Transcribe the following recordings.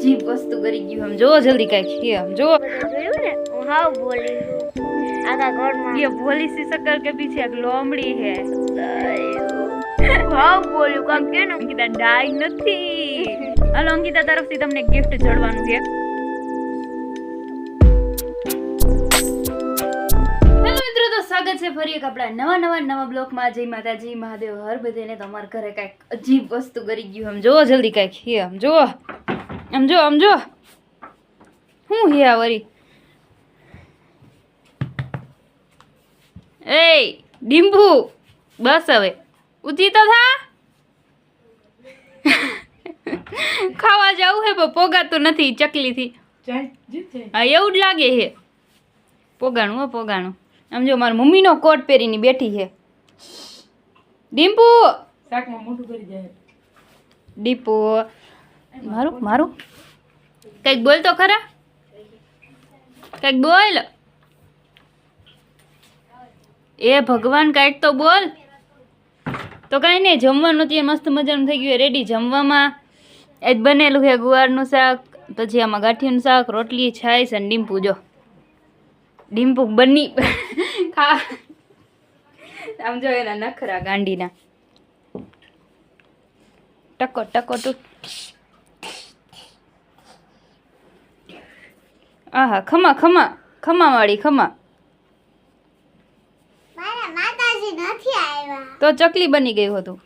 અજીબ વસ્તુ કરી ગયું આમ. જો જલ્દી કાંઈક. કે આમ જો જોયું ને હું બોલી આખા ઘરમાં યે બોલી સી સકર કે પીછે એક લોમડી હે. હાવ બોલ્યું કામ કે ન, અંકિતા ડાઈ નથી. હાલો, અંકિતા તરફથી તમને ગિફ્ટ જળવાનું છે. સ્વાગત છે ફરી એક આપણા નવા નવા નવા બ્લોકમાં. જય માતાજી મહાદેવ, હર બધેને તમારા ઘરે કાંઈક અજીબ વસ્તુ કરી ગયું આમ. જો જલ્દી કાંઈક. આમ જોવો. સમજો આમ જો. શું હે વરી? એ ડીમ્ભુ બસ હવે. ઊંચી તો થા. ખાવા જવું હે પણ પોગાતું નથી ચકલીથી. હા એવું જ લાગે છે પોગાણું હો પોગાણું. આમ જો મારી મમ્મીનો કોટ પહેરીને બેઠી છે ડીમ્પુ મોટું ડીપુ મારું મારું? કંઈક બોલ તો ખરા. કંઈક બોલ. એ ભગવાન કાંઈક તો બોલ. તો કાંઈ નહીં, જમવાનું ત્યાં મસ્ત મજાનું થઈ ગયું. રેડી જમવામાં. એ જ બનેલું છે ગુવારનું શાક, પછી આમાં ગાંઠિયાનું શાક, રોટલી, છાશ અને ડીમ્પુ જો. ડીમ્પુ બની ખા આમ જો એના નખરા ગાંડીના. ટકો ટકો ટુ આહા ખમા ખમા ખમા વાળી ખમા. મારા માતાજી નથી આવ્યા. તો ચકલી બની ગયું હતું.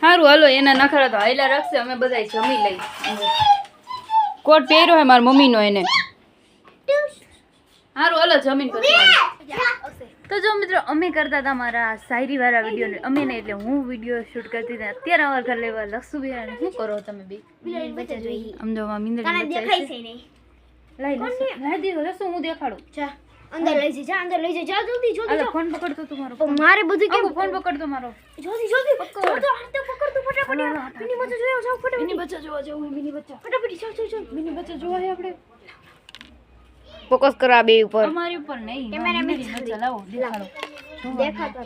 સારું હાલો એના નખરા તો હાઈલા રાખશે અમે બધા જમી લઈ કોટ પહેર્યો હે મારી મમ્મીનો એને. સારું હાલો જમીન પછી તો જો મિત્રો અમે કરતા હતા મારા શાયરી વાળા વીડિયો અમે ને એટલે હું વીડિયો શૂટ કરતી હતી અત્યારે અમારા ઘર લેવા લસુ બિહાર શું કરો તમે બી? અમદાવાદ બચ્ચા જોઈએ આમ જો માં મીંદડી કાના બચ્ચા દેખાય છે. નહીં લાઈ દીધો લસુ હું દેખાડું? જા અંદર લઈ જઈ જા અંદર લઈ જઈ જા જલ્દી જલ્દી ફોન પકડતો તું મારો મારે બધું કેમ ફોન પકડતો મારો. જલ્દી જલ્દી જો તો હાથે પકડ ફટાફટ મિની બચ્ચા જોયો જાવ ફટાફટ. મિની બચ્ચા જોવા જવું મિની બચ્ચા ફટાફટ જાવ જાવ જાવ મિની બચ્ચા જોવા છે આપણે. ફોકસ કરવા બે ઉપર. અમારી ઉપર નહીં કેમેરા મેં મીંદડી બચ્ચા લાવો દેખાડો. દેખાતા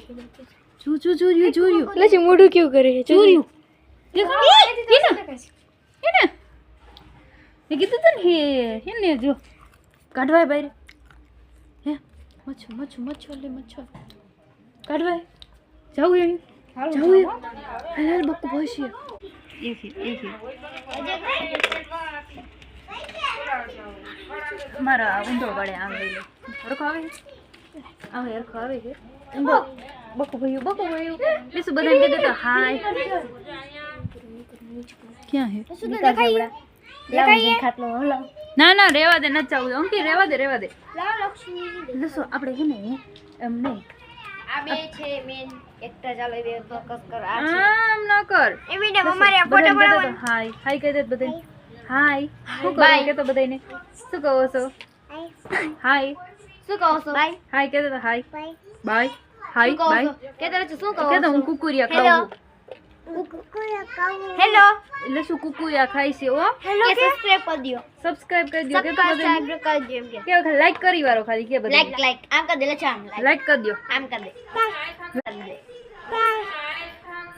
જો જો જોર્યું જોર્યું લસી મોઢું કેવું કરે છે? જોર્યું દેખાડો એને. એને. એ કીધું તું ને હે એને જો કાઢવાય બહાર. હે મચ્છો મચ્છો મચ્છો લે મચ્છો. કાઢવાય. જાવું એમ જાવું એમ હાલ હાલ બક્કુ ભોશી એક એક મારા ઊંધો પડે આમ લઈ લે હરખો આવે છે? આવે હરખો આવે છે ઊંધો બકુ ભયું બકુ ભયું બીજું બધાને કહી દેતો હાય ક્યાં હે શું દેખાય દેખાય ખાટલો હલો ના ના રેવા દે નથી ચાવું અંકી રેવા દે રેવા દે લાવ લક્ષ્મી લસો આપણે છે ને એમ નહીં આ બે છે મેન એકતા ચાલે બે ફોકસ કર આ આમ ન કર એ વિડિયો અમારે આ ફોટો બધાને બનાવવાનો કહેતો હાય હાય કહી દે બધાને હાય શું Bye. કરો કે તો બધાને શું કહો છો હાય શું કહો છો બાય હાય કહી દે હાય બાય બાય હાય કહો બાય છો કે તને શું કહો કે તો હું કુકુરિયા Hello. ખાઉં હેલો એટલે શું કુકુરિયા ખાય છે ઓ હેલો કે સબસ્ક્રાઇબ કરી દિયો સબસ્ક્રાઇબ કરી દો કે તો બધાને સબસ્ક્રાઇબ કરી દિયો એમ કે કે લાઈક કરી વાળો ખાલી કે લાઈક બધા લાઈક આમ કરી દે લે ચામ લાઈક લાઈક કરી દો આમ કરી દે કરી દે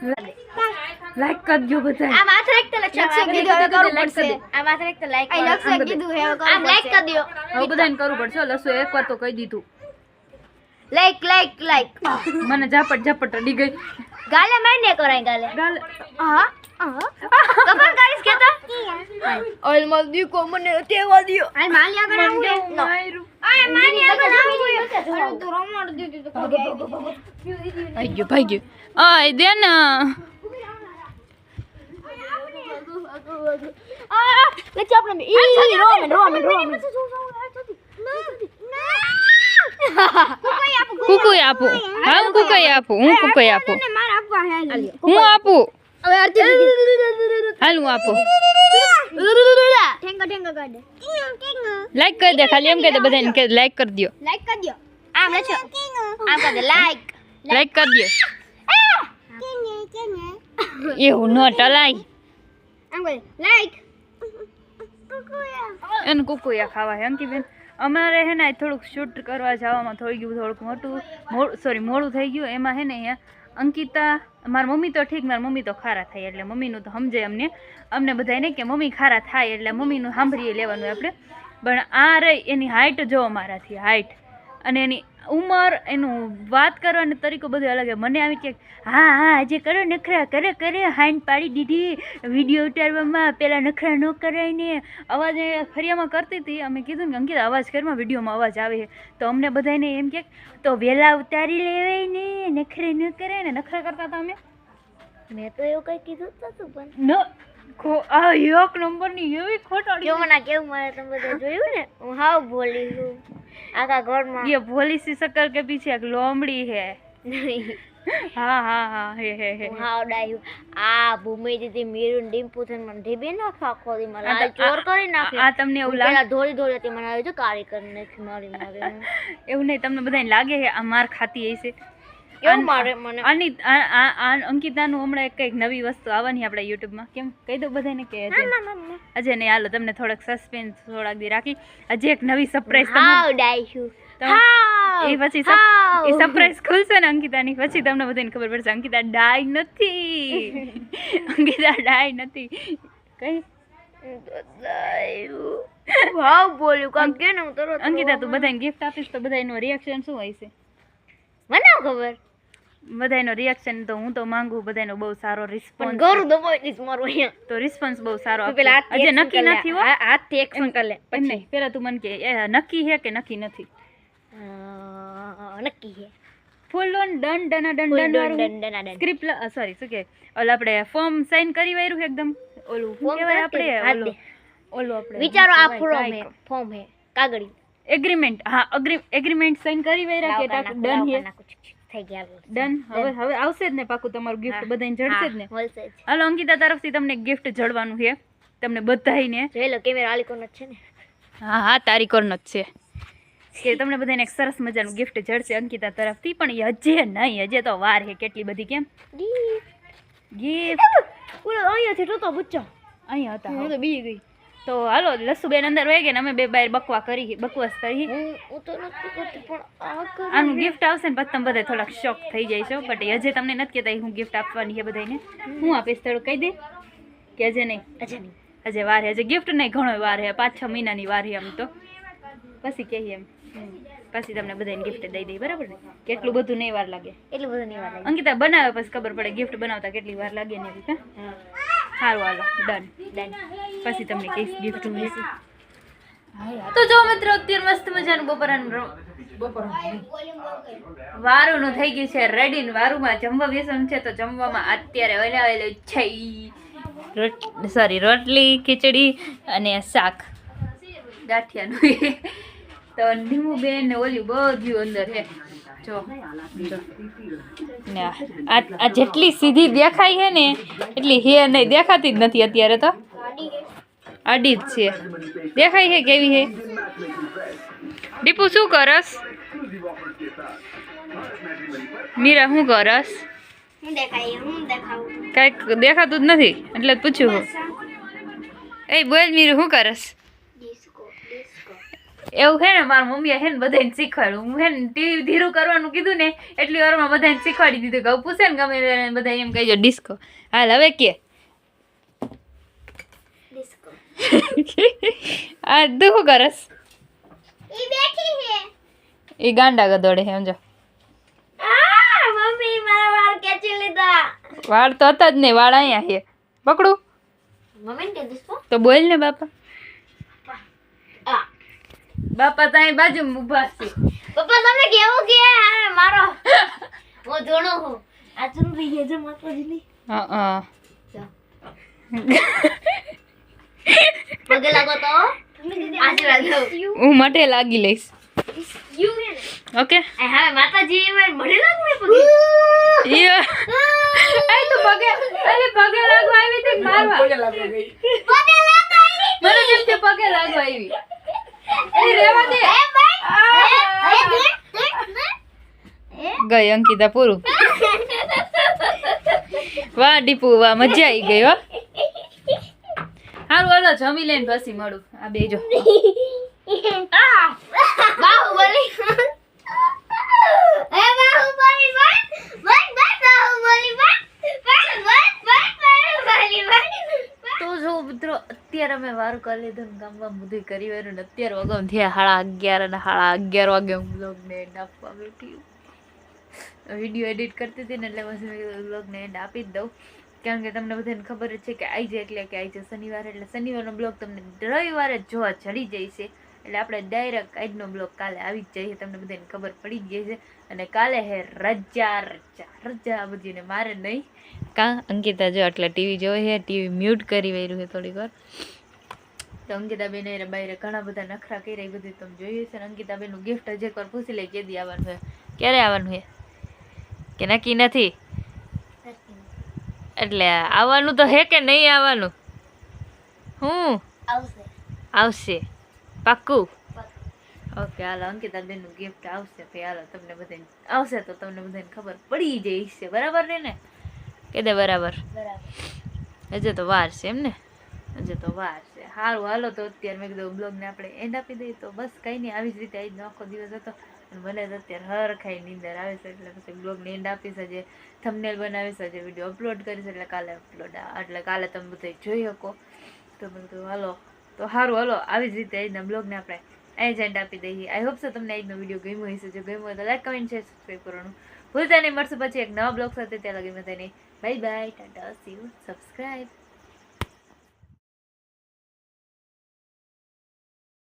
લાઈક કરી દો બધા આમ હાથ રાખ તો લક્ષ લક્ષ કીધું હવે કરવું પડશે. દે. આમ હાથ રાખ તો લાઈક આમ લક્ષ કરી દે. કીધું કરવું આમ લાઈક કરી દિયો હવે બધાને કરવું પડશે. હો, લસુ એકવાર તો કહી દીધું. લાઈક લાઈક લાઈક મને ઝાપટ ઝાપટ અડી ગઈ. ગાલે મારને કરાય ગાલે. ગાલે. હા હા કરીશ કે તો? ઓલ મત દી કો મને તેવા દિયો. આ માલી આગળ આવું હે આ માલી આગળ આવું હે રમણ દીધી તો ભાઈ ગયો ભાઈ ગયો. આય દે ને. આ લે ઈ રોમન રોમન. રોમન કુકુય આપું. હા હું કુકુય આપું. હું કુકઈ આપું. માર આપવા હે હું આપું. હવે હાલ હું આપું. ઠેંગા ઠેંગા લાઈક કરી દે ખાલી એમ કહી દે બધાને કે લાઈક કરી દો લાઈક કરી દો આમ લખો આમ કરી દે લાઈક લાઈક કરી દો એવું ન ટલાય આમ કરી લાઈક એને કુકુયા ખાવા હે અંકીબેન અમારે હે ને થોડુંક શૂટ કરવા જવામાં થઈ ગયું, થોડુંક મોટું સોરી મોડું થઈ ગયું. એમાં હે ને અહીંયા અંકિતા, મારી મમ્મી તો ઠીક, મારી મમ્મી તો ખારા થાય, એટલે મમ્મીનું તો સમજે અમને. અમને બધાને કે મમ્મી ખારા થાય, એટલે મમ્મીનું સાંભળીએ લેવાનું આપણે. પણ આ રહી એની હાઇટ જો અમારાથી હાઇટ અને એની ઉંમર એનું વાત કરવાનો તરીકો બધું અલગ છે. મને આવી ક્યાંક હા હા આજે કરો નખરા કરે કરે હાઈન પાડી દીધી. વીડિયો ઉતારવામાં પેલા નખરા ન કરાય ને. અવાજ ફરિયામાં કરતી હતી. અમે કીધું ને કે અંકિત અવાજ કરમાં વિડીયોમાં અવાજ આવે તો અમને બધાને એમ કે તો વહેલા ઉતારી લેવાય ને નખરે ન કરાય ને. નખરા કરતા હતા અમે. મેં તો એવું કંઈ કીધું જ નતું પણ. ન આ એક નંબરની એવી ખોટાડી જો મને કેવું મને તમે બધા જોયું ને? હું હાવ ભોલી છું. આખા ઘરમાં. યે ભોલી સી સકર કે પીછે એક લોમડી હે. હા હા હા હે હે હે. હાવ ડાયું. આ ભૂમિ દીદી મીરુ ડિમ્પુ થઈને મને ઢીબી નાખવા આખો મને આ ચોર કરી નાખે. આ તમને એવું લાગે પેલા ધોળી ધોળી હતી મને આવી જો કાળી કરી નાખી મારી મારી. એવું નહીં તમને બધાને લાગે આ માર ખાતી હશે. અંકિતાનું હમણાં કંઈક નવી વસ્તુ આવવાની આપણા યુટ્યુબમાં. કેમ? કહી દો બધાને કે અજય ના હાલો તમને થોડક સસ્પેન્સ થોડાક દી રાખી. અજય એક નવી સરપ્રાઈઝ તમને એ પછી એ સરપ્રાઈઝ ખુલશે ને અંકિતાની. પછી તમને બધાને ખબર પડશે અંકિતા ડાય નથી. અંકિતા ડાય નથી. કઈ? હું બોલ્યું કે અંકિતા તું બધાને ગિફ્ટ આપીશ તો બધા એનું રિએક્શન શું હોય છે? મને ખબર. બધાનો રિએક્શન તો હું તો માંગુ બધાનો બહુ સારો રિસ્પોન્સ ગરું દબાઈ દઈશ મારું અહીંયા. તો રિસ્પોન્સ બહુ સારો પેલા આપજો. નક્કી નથી હો. હાથથી એક્શન કર લે. નહીં. પેલા તું મને કે નક્કી છે કે નક્કી નથી? નક્કી છે full on done done done done done. Script sorry શું કે? ઓલ આપણે ફોર્મ સાઇન કરી વાયરું એકદમ. ઓલું શું કહેવાય આપણે? ઓલું. ઓલું આપણે વિચારો આ ફોર્મ હે. ફોર્મ હે. કાગળી. એગ્રીમેન્ટ હા એગ્રીમેન્ટ સાઇન કરી વેરા કે ટાક ડન છે નાખું. થઈ ગયા ડન હવે હવે આવશે જ ને પાકું તમારું ગિફ્ટ બધાને જડશે જ ને? હાલો અંકિતા તરફથી તમને ગિફ્ટ જડવાનું છે. તમને બધાઈને જોઈ લો કેમેરા આલિકોન જ છે ને? હા હા તારી કોરનો જ છે. કે તમને બધાને એક સરસ મજાનું ગિફ્ટ જડશે અંકિતા તરફથી પણ હજે નહીં હજે તો વાર છે. કેટલી બધી કેમ? ગિફ્ટ ઓલો અહીંયાથી તો બચ્ચો. અહીંયા હતા હું. તો બી ગઈ. તો હાલો લસુબેન અંદર વહી ગયા અમે બે બાય બકવા કરી બકવાસ કરી. હું હું તો નથી કરતી પણ આનું ગિફ્ટ આવશે ને પછી તમે બધા થોડાક શોખ થઈ જાય છો બટ અજય તમને નથી કહેતા હું ગિફ્ટ આપવાની છે બધાને હું આપીશ થોડું કહી દે કે હજે નહીં. અજય નહીં. હજે વાર હે હજે ગિફ્ટ નહીં ઘણો વાર હે પાંચ છ મહિનાની વાર છે આમ તો. પછી કહીએ એમ. પછી તમને બધાને ગિફ્ટ દઈ દઈ બરાબર ને? કેટલું બધું નહીં વાર લાગે. એટલું બધું નહીં વાર લાગે. અંકિતા બનાવે પછી ખબર પડે ગિફ્ટ બનાવતા કેટલી વાર લાગે ને એવી હા? સારું હાલો ડન ડન પછી તમને કહીશ ગિફ્ટ વિશે તો જો મિત્રો અત્યારે મસ્ત મજાનું બપોરાનું વારુંનું થઈ ગયું છે રેડી વારુમાં વારુંમાં જમવા બેસવાનું છે તો જમવામાં અત્યારે વલાવેલું છે સોરી રોટલી ખીચડી અને શાક. ગાંઠિયાનું. તો નીમુબેન ને ઓલ્યું બધું અંદર છે. જો. ને આ જેટલી સીધી દેખાય છે ને એટલી હે નહીં દેખાતી જ નથી અત્યારે તો. આડી જ છે. દેખાય છે કેવી છે? દીપુ શું કરસ? મીરા શું કરસ? કાંઈક દેખાતું જ નથી? એટલે પૂછ્યું એ બોલ મીરું શું કરસ? એવું છે ને મારા મમ્મીએ છે ને બધાને શીખવાડ્યું. હું છે ને ટીવી ધીરું કરવાનું કીધું ને એટલી વારમાં બધાને શીખવાડી દીધું કે પૂછે ને ગમે ત્યારે બધા એમ કહીજો ડિસ્કો. હાલ હવે કે. આ તું શું કરસ? એ ગાંડા ગદોડે છે સમજો. વાળ તો હતા જ નહીં વાળ અહીંયા છે. પકડું. તો બોલ ને બાપા. બાપા તો અહીં બાજુમાં ઊભા છે. પપ્પા તમે કેવું કે? આ મારો. હું ધોણો હું આ ચંદ્રી છે જે માતાજીની હા હા. પગે લાગો તો? આશીર્વાદ દઉં હું મટે લાગી લઈશ. યુ હે ને. ઓકે? એ હવે માતાજી એ મને લાગુ એ પગે. યો આય તો પગે અરે પગે લાગવા આવી તે મારવા? પગે લાગો મને જેમ કે પગે લાગવા આવી. એ રેવા દે ગઈ અંકિતા પૂરું. વાહ ડીપુ વાહ મજા આવી ગઈ હો. સારું હાલો જમી લઈને પછી મળું. આ બે જો બાહુબલી એ બાહુબલી બન બન બન બાહુબલી બન મિત્રો વારું કરી લીધું ગામમાં બધું કરી વાર્યું અત્યારે વગમ થયા સાડા અગિયાર અને સાડા અગિયાર વાગે હું બ્લોગને એન્ડ આપવા બેઠી વીડિયો એડિટ કરતી હતી ને એટલે પછી મેં બ્લોગને એન્ડ આપી જ દઉં. કારણ કે તમને બધાને ખબર જ છે કે આવી જાય એટલે કે આવી જાય શનિવારે. એટલે શનિવારનો બ્લોગ તમને રવિવારે જ જોવા ચડી જાય છે. એટલે આપણે ડાયરેક્ટ આજનો બ્લોગ કાલે આવી જ જઈએ. તમને બધાને ખબર પડી જ ગઈ છે. અને કાલે હે રજા રજા રજા બધીને મારે નહીં. કાં અંકિતા જો એટલે ટીવી જોવે છે ટીવી મ્યુટ કરી વાર્યું છે થોડીક વાર. તો અંકિતાબેન એ બાયરે ઘણા બધા નખરા કર્યા એ બધું તમે જોયું છે ને? અંકિતાબેનનું ગિફ્ટ હજી એકવાર પૂછી લે કેદી આવવાનું છે ક્યારે આવવાનું છે કે નક્કી નથી? એટલે આવવાનું તો હે કે નહીં આવવાનું? હું? આવશે. આવશે. પાક્કું? ઓકે હાલો અંકિતાબેનનું ગિફ્ટ આવશે. ભાઈ હાલો તમને બધાને આવશે તો તમને બધાને ખબર પડી જાય છે. બરાબર ને ને કે દે બરાબર. બરાબર. હજે તો વાર છે એમ ને હજે તો વાર છે. સારું હાલો તો અત્યારે મેં કીધું બ્લોગને આપણે એન્ડ આપી દઈએ. તો બસ કંઈ નહીં, આવી જ રીતે આજનો આખો દિવસ હતો. મને તો અત્યારે હરખાઈ નીંદર આવે છે. એટલે પછી બ્લોગને એન્ડ આપીશ. હજે થંબનેલ બનાવીશ. હજે વીડિયો અપલોડ કરીશ. એટલે કાલે અપલોડ એટલે કાલે તમે બધા જોઈ શકો. તો મેં કીધું, હાલો. તો સારું હાલો. આવી જ રીતે આજના બ્લોગને આપણે એન્ડ આપી દઈએ. આઈ હોપ સો તમને આજનો વીડિયો ગમ્યો હશે. જો ગમ્યો હોય તો લાઈક કમેન્ટ શેર સબસ્ક્રાઈબ કરવાનું ભૂલતા નહીં. મળશે પછી એક નવા બ્લોગ સાથે. ત્યાં લગી બધાને. Bye bye Tata see you subscribe